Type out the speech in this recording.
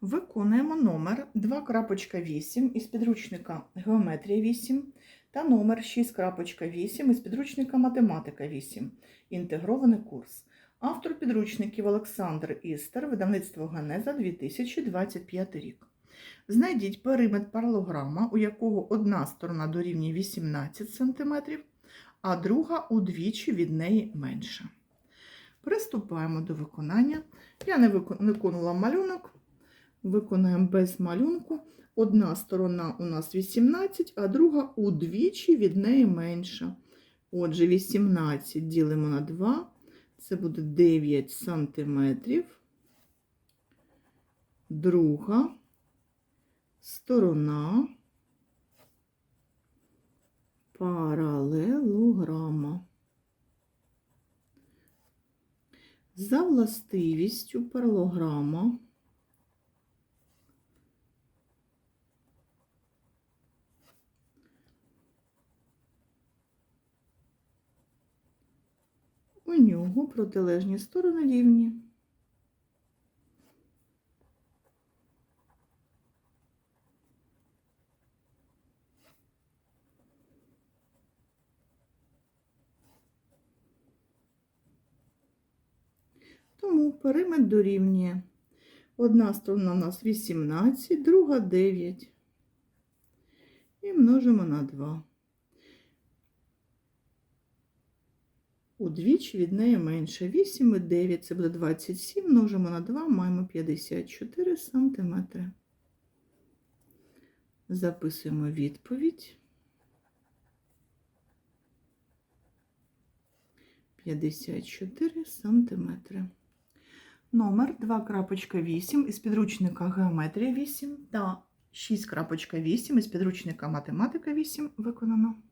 Виконуємо номер 2.8 із підручника Геометрія 8 та номер 6.8 із підручника Математика 8. Інтегрований курс. Автор підручників Олександр Істер, видавництво Генеза 2025 рік. Знайдіть периметр паралограма, у якого одна сторона дорівнює 18 см, а друга удвічі від неї менша. Приступаємо до виконання. Я не викон- виконувала малюнок. Виконаємо без малюнку. Одна сторона у нас 18, а друга удвічі від неї менша. Отже, 18 ділимо на 2, це буде 9 сантиметрів. Друга сторона паралелограма. За властивістю паралограма у нього протилежні сторони рівні. Тому периметр дорівнює. Одна сторона у нас 18, друга 9. І множимо на 2. Удвічі від неї менше. 8 і 9 це буде 27, множимо на 2, маємо 54 сантиметри. Записуємо відповідь. 54 сантиметри. Номер 2.8 із підручника Геометрія 8 та 6.8 із підручника Математика 8 виконано.